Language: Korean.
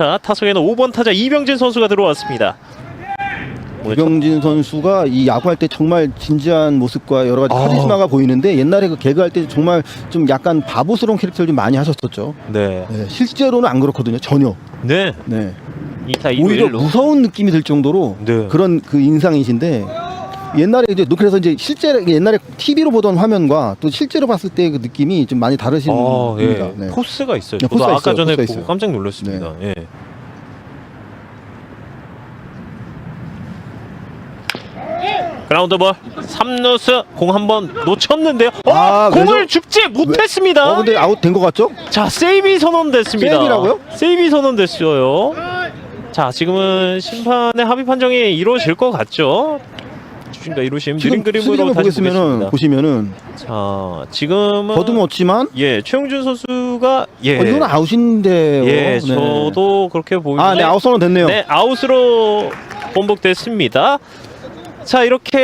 자, 타석에는 5번 타자 이병진 선수가 들어왔습니다. 이병진 선수가 이 야구할 때 정말 진지한 모습과 여러 가지 아. 카리스마가 보이는데 옛날에 그 개그할 때 정말 좀 약간 바보스러운 캐릭터를 좀 많이 하셨었죠. 네. 네, 실제로는 안 그렇거든요. 전혀. 네. 네. 2타 2루 오히려 1루. 무서운 느낌이 들 정도로 네. 그런 그 인상이신데 옛날에 이제 그래서 이제 실제 옛날에 TV로 보던 화면과 또 실제로 봤을 때 그 느낌이 좀 많이 다르신 아, 예. 분입니다. 네. 포스가 있어요. 네, 저도 포스가 아까 있어요. 전에 포스가 보고 있어요. 깜짝 놀랐습니다. 예. 그라운드 볼 3루스 공 한번 놓쳤는데요. 어, 아, 공을 그래서- 줍지 못했습니다. 어 근데 아웃 된 것 같죠? 자, 세이비 선언됐습니다. 세이비라고요? 세이비 선언됐어요. 자, 지금은 심판의 합의 판정이 이루어질 것 같죠? 주심과 이루심 느림 그림으로 다시 보겠으면은. 보시면은 자, 지금은 더듬었지만 예, 최용준 선수가 예, 어, 이건 아웃인데요. 예, 네. 저도 그렇게 보이는데 아, 네 아웃 선언 됐네요. 네, 아웃으로 번복됐습니다. 자, 이렇게